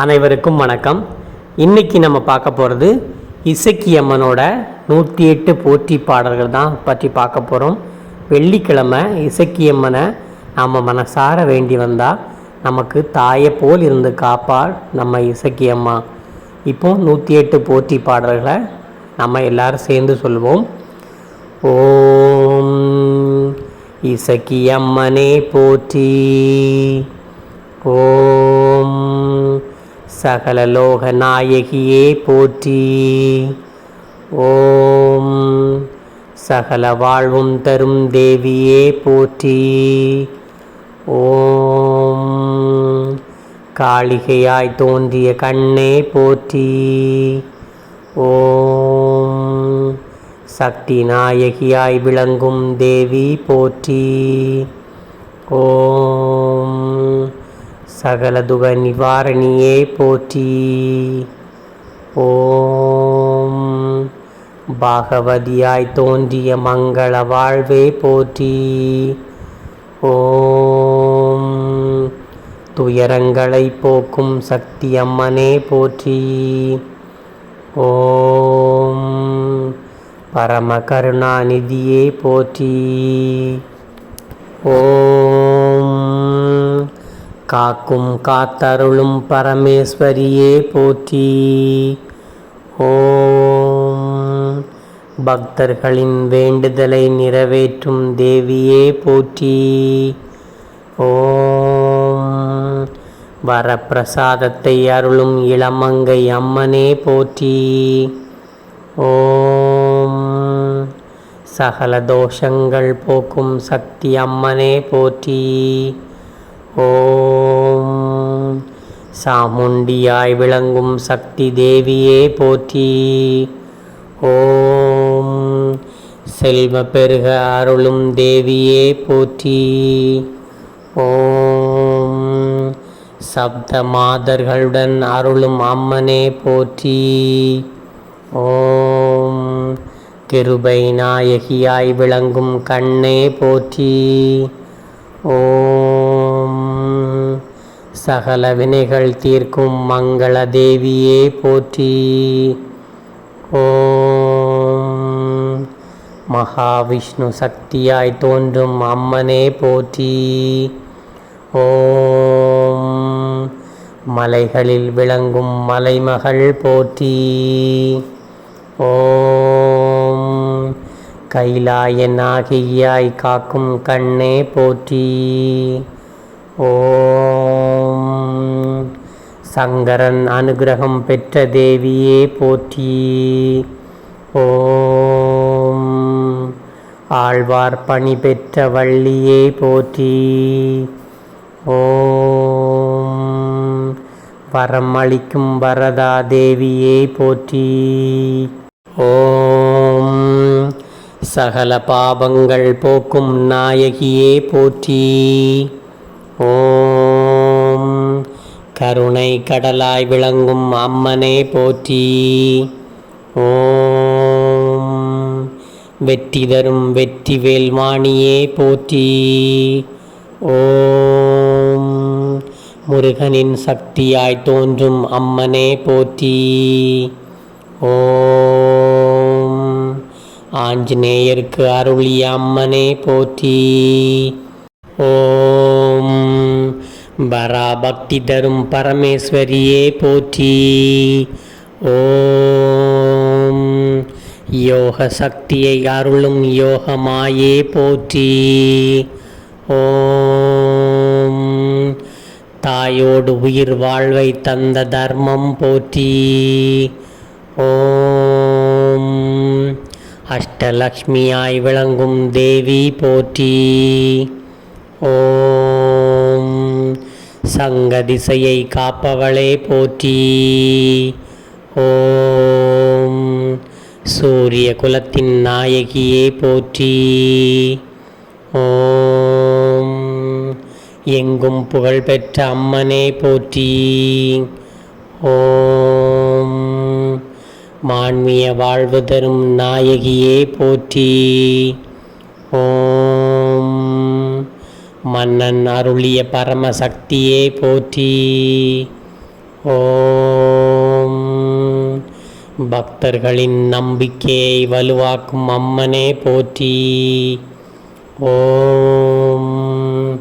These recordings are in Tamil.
அனைவருக்கும் வணக்கம். இன்னைக்கு நம்ம பார்க்க போகிறது இசக்கியம்மனோட நூற்றி எட்டு போற்றி பாடல்கள் தான் பற்றி பார்க்க போகிறோம் வெள்ளிக்கிழமை இசக்கியம்மனை நம்ம மனசார வேண்டி வந்தால் நமக்கு தாயை போல் இருந்து காப்பாள் நம்ம இசக்கியம்மா. இப்போ நூற்றி எட்டு போற்றி பாடல்களை நம்ம எல்லாரும் சேர்ந்து சொல்வோம். ஓம் இசக்கியம்மனே போற்றி. ஓம் சகலலோக நாயகியே போற்றி. ஓம். சகல வாழ்வும் தரும் தேவியே போற்றி. ஓம். காளிகையாய் தோன்றிய கண்ணே போற்றி. ஓம். சக்தி நாயகியாய் விளங்கும் தேவி போற்றி. ஓம். சகல துக நிவாரணியே போற்றி ஓம் பாகவதியாய் தோன்றிய மங்கள வாழ்வே போற்றி ஓம் துயரங்களை போக்கும் சக்தி அம்மனே போற்றி ஓம் பரம கருணாநிதியே போற்றி ஓம் காக்கும் காத்தருளும் பரமேஸ்வரியே போற்றி. ஓம். பக்தர்களின் வேண்டுதலை நிறைவேற்றும் தேவியே போற்றி. ஓம். வரப்பிரசாதத்தை அருளும் இளமங்கை அம்மனே போற்றி. ஓம். சகல தோஷங்கள் போக்கும் சக்தி அம்மனே போற்றி. ஓம். சாமுண்டியாய் விளங்கும் சக்தி தேவியே போற்றி. ஓம். செல்வ பெருக அருளும் தேவியே போற்றி. ஓம். சப்த மாதர்களுடன் அருளும் அம்மனே போற்றி. ஓம். கிருபை நாயகியாய் விளங்கும் கண்ணே போற்றி. ஓம். சகல வினைகள் தீர்க்கும் மங்கள தேவியே போற்றி. ஓம். மகாவிஷ்ணு சக்தியாய் தோன்றும் அம்மனே போற்றி. ஓம். மலைகளில் விளங்கும் மலைமகள் போற்றி. ஓம். கைலாய நாகியாய் காக்கும் கண்ணே போற்றி. ஓம். சங்கரன் அனுகிரகம் பெற்ற தேவியே போற்றி. ஓம். ஆழ்வார் பணி பெற்ற வள்ளியே போற்றி. ஓம். வரம் அளிக்கும் வரதா தேவியே போற்றி. ஓம். சகல பாபங்கள் போக்கும் நாயகியே போற்றி. ஓம். கருணை கடலாய் விளங்கும் அம்மனே போற்றி. ஓம். வெற்றி தரும் வெற்றி வேல்வாணியே போற்றி. ஓம். முருகனின் சக்தியாய் தோன்றும் அம்மனே போற்றி. ஓம். ஆஞ்சநேயருக்கு அருளிய அம்மனே போற்றி. ஓம். பராபக்தி தரும் பரமேஸ்வரியே போற்றி. ஓம். யோக சக்தியை அருளும் யோகமாயே போற்றி. ஓம். தாயோடு உயிர் வாழ்வை தந்த தர்மம் போற்றி. ஓம். அஷ்டலக்ஷ்மியாய் விளங்கும் தேவி போற்றி. ஓம். சங்க திசையை காப்பவளே போற்றி. ஓம். சூரிய குலத்தின் நாயகியே போற்றி. ஓம். எங்கும் புகழ்பெற்ற அம்மனே போற்றி. ஓம். மான்மிய வாழ்வு தரும் நாயகியே போற்றி. ஓம். மன்னன் அருளிய பரமசக்தியே போற்றி. ஓம். பக்தர்களின் நம்பிக்கையை வலுவாக்கும் அம்மனே போற்றி. ஓம்.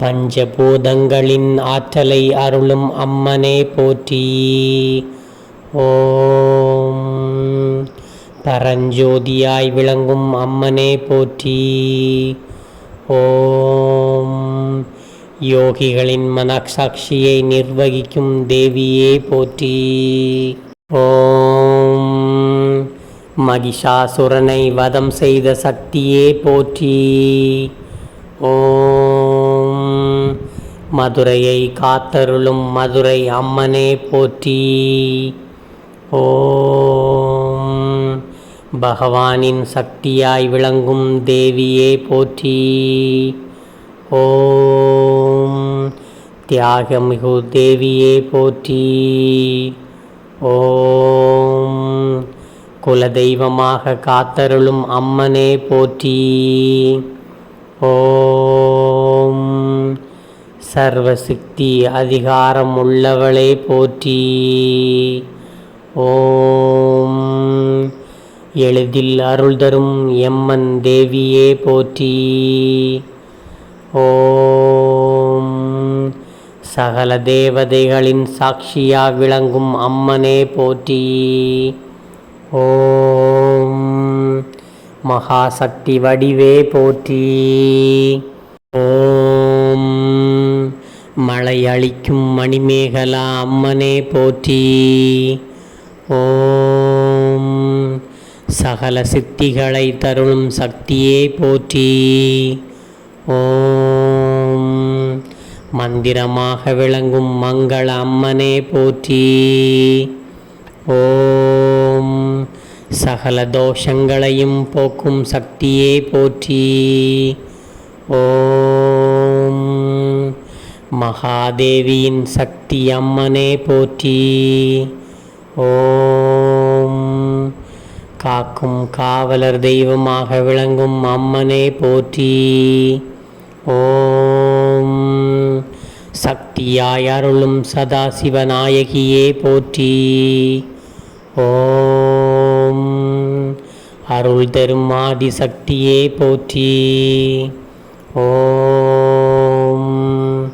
பஞ்சபூதங்களின் ஆற்றலை அருளும் அம்மனே போற்றி. ஓம். பரஞ்சோதியாய் விளங்கும் அம்மனே போற்றி. ஓம். யோகிகளின் மனசாட்சியை நிர்வகிக்கும் தேவியே போற்றி. ஓம். மகிஷாசுரனை வதம் செய்த சக்தியே போற்றி. ஓம். மதுரையை காத்தருளும் மதுரை அம்மனே போற்றி. ஓம். பகவானின் சக்தியாய் விளங்கும் தேவியே போற்றி. ஓம். தியாகமிகு தேவியே போற்றி. ஓம். குலதெய்வமாக காத்தருளும் அம்மனே போற்றி. ஓம். சர்வசக்தி அதிகாரம் உள்ளவளே போற்றி. ஓம். எளிதில் அருள் தரும் எம்மன் தேவியே போற்றி. ஓம். சகல தேவதைகளின் சாட்சியாக விளங்கும் அம்மனே போற்றி. ஓம். மகாசக்தி வடிவே போற்றி. ஓம். மழை அளிக்கும் மணிமேகலா அம்மனே போற்றி. ஓம். சகல சித்திகளை தருளும் சக்தியே போற்றி. ஓம். மந்திரமாக விளங்கும் மங்கள அம்மனே போற்றி. ஓம். சகல தோஷங்களையும் போக்கும் சக்தியே போற்றி. ஓம். மகாதேவியின் சக்தி அம்மனே போற்றி. ஓம். காக்கும் காவலர் தெய்வமாக விளங்கும் அம்மனே போற்றி. ஓம். சக்தியாய் அருளும் சதாசிவநாயகியே போற்றி. ஓம். அருள் தரும் ஆதிசக்தியே போற்றி. ஓம்.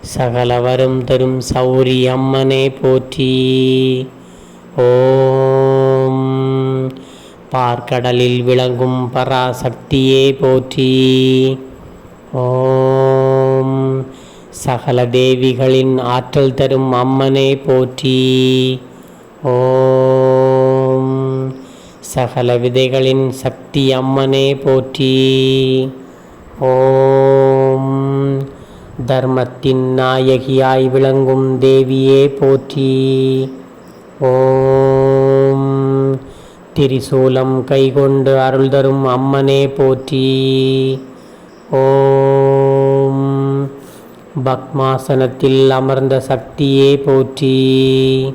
சகலவரும் தரும் சௌரி அம்மனே போற்றி. ஓம். பார்க்கடலில் விளங்கும் பராசக்தியே போற்றி. ஓம். சகல தேவிகளின் ஆற்றல் தரும் அம்மனே போற்றி. ஓம். சகல விதைகளின் சக்தி அம்மனே போற்றி. ஓம். தர்மத்தின் நாயகியாய் விளங்கும் தேவியே போற்றி. ஓம். திரிசூலம் கைகொண்டு அருள் தரும் அம்மனே போற்றி. ஓம். பத்மாசனத்தில் அமர்ந்த சக்தியே போற்றி.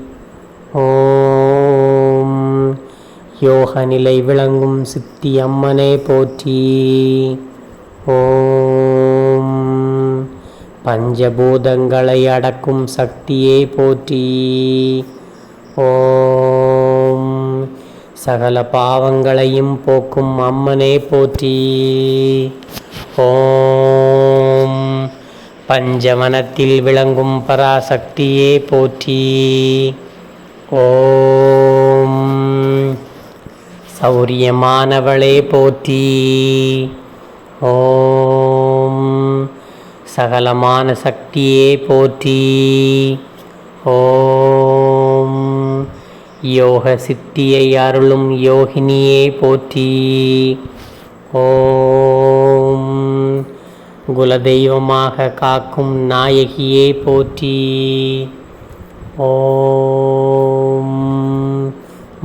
ஓம். யோக நிலை விளங்கும் சித்தி அம்மனே போற்றி. ஓம். பஞ்சபூதங்களை அடக்கும் சக்தியே போற்றி. ஓம். சகல பாவங்களையும் போக்கும் அம்மனே போற்றி. ஓம். பஞ்சவனத்தில் விளங்கும் பராசக்தியே போற்றி. ஓம். சௌரியமானவளே போற்றி. ஓம். சகலமான சக்தியே போற்றி. ஓம். யோக சித்தியை அருளும் யோகினியே போற்றி. ஓம். குலதெய்வமாக காக்கும் நாயகியே போற்றி. ஓம்.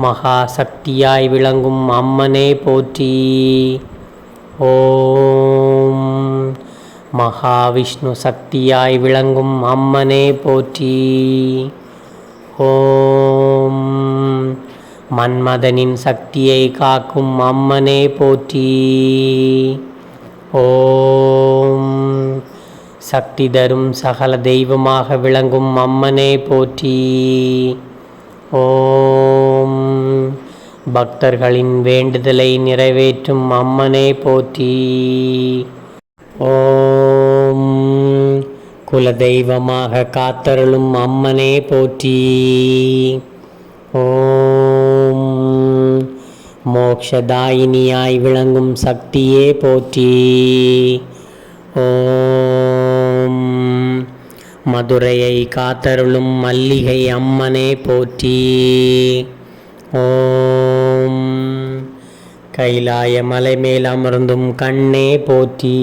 மகாசக்தியாய் விளங்கும் அம்மனே போற்றி. ஓம். மகாவிஷ்ணு சக்தியாய் விளங்கும் அம்மனே போற்றி. ஓம். மன்மதனின் சக்தியை காக்கும் அம்மனே போற்றி. ஓம். சக்தி தரும் சகல தெய்வமாக விளங்கும் அம்மனே போற்றி. ஓம். பக்தர்களின் வேண்டுதலை நிறைவேற்றும் அம்மனே போற்றி. ஓம். குலதெய்வமாக காத்தருளும் அம்மனே போற்றி. ஓம். மோக்ஷதாயினியாய் விளங்கும் சக்தியே போற்றி. ஓம். மதுரையை காத்தருளும் மல்லிகை அம்மனே போற்றி. ஓம். கைலாய மலை மேல் அமர்ந்தும் கண்ணே போற்றி.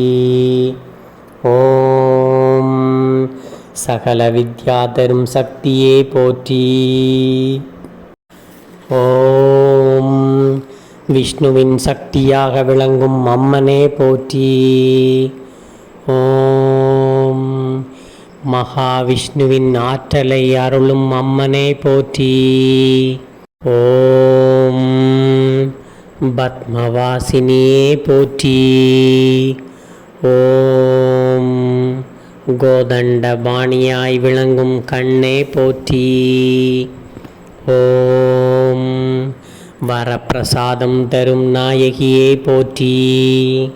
ஓம். சகல வித்யா தரும் சக்தியே போற்றி. ஓம். விஷ்ணுவின் சக்தியாக விளங்கும் அம்மனே போற்றி. ஓம். மகாவிஷ்ணுவின் ஆற்றலை அருளும் அம்மனே போற்றி. ஓம். பத்மவாசினியே போற்றி. ஓம். கோதண்ட பாணியாய் விளங்கும் கண்ணே போற்றி. ஓம். வரப்பிரசாதம் தரும் நாயகியே போற்றி.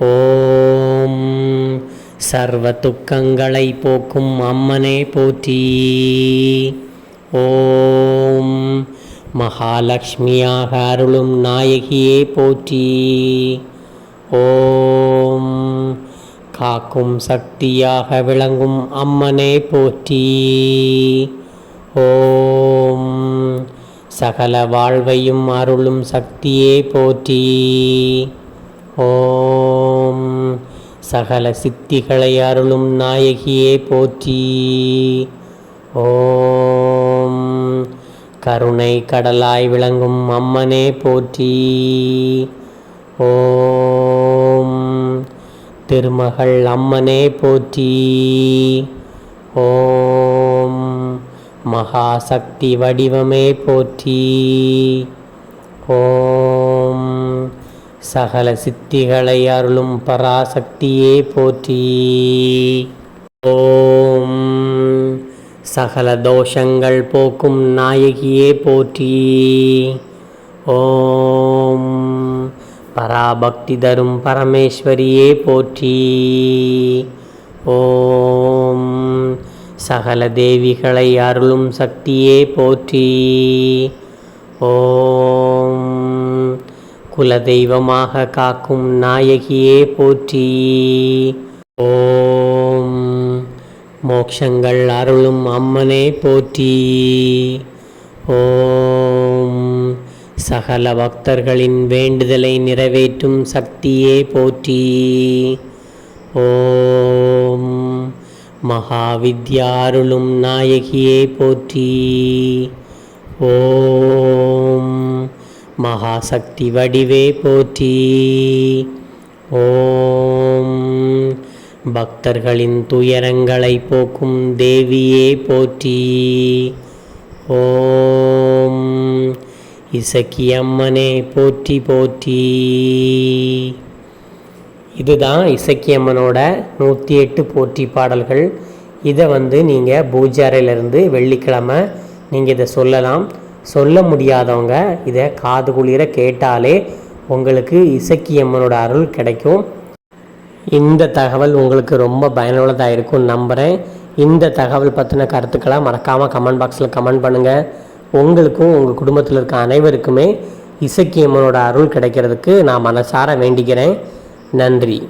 ஓம். சர்வ துக்கங்களை போக்கும் அம்மனே போற்றி. ஓம். மகாலட்சுமியாக அருளும் நாயகியே போற்றி. ஓம். காக்கும் சக்தியாக விளங்கும் அம்மனே போற்றி. ஓம். சகல வாழ்வையும் அருளும் சக்தியே போற்றி. ஓம். சகல சித்திகளை அருளும் நாயகியே போற்றி. ஓம். கருணை கடலாய் விளங்கும் அம்மனே போற்றி. ஓம். திருமகள் அம்மனே போற்றி. ஓம். மகாசக்தி வடிவமே போற்றி. ஓம். சகல சித்திகளை அருளும் பராசக்தியே போற்றி. ஓம். சகல தோஷங்கள் போக்கும் நாயகியே போற்றி. ஓம். பராபக்தி தரும் பரமேஸ்வரியே போற்றி. ஓம். சகல தேவிகளை அருளும் சக்தியே போற்றி. ஓம். குலதெய்வமாக காக்கும் நாயகியே போற்றி. ஓம். மோக்ஷங்கள் அருளும் அம்மனே போற்றி. ஓம். சகல பக்தர்களின் வேண்டுதலை நிறைவேற்றும் சக்தியே போற்றி. ஓம். மகாவித்யாருளும் நாயகியே போற்றி. ஓம் மகாசக்தி வடிவே போற்றி. ஓம் பக்தர்களின் துயரங்களை போக்கும் தேவியே போற்றி. ஓம் இசக்கியம்மனே போற்றி போற்றி. இதுதான் இசக்கியம்மனோட நூற்றி எட்டு போற்றி பாடல்கள். இதை வந்து நீங்கள் பூஜை அறையிலேருந்து வெள்ளிக்கிழமை நீங்கள் இதை சொல்லலாம். சொல்ல முடியாதவங்க இதை காது குளிர கேட்டாலே உங்களுக்கு இசக்கியம்மனோட அருள் கிடைக்கும். இந்த தகவல் உங்களுக்கு ரொம்ப பயனுள்ளதாக இருக்கும் நம்புகிறேன் இந்த தகவல் பற்றின கருத்துக்களை மறக்காமல் கமெண்ட் பாக்ஸில் கமெண்ட் பண்ணுங்கள் உங்களுக்கும் உங்கள் குடும்பத்தில் இருக்க அனைவருக்குமே இசக்கியம்மனோட அருள் கிடைக்கிறதுக்கு நான் மனசார வேண்டிக்கிறேன். நன்றி.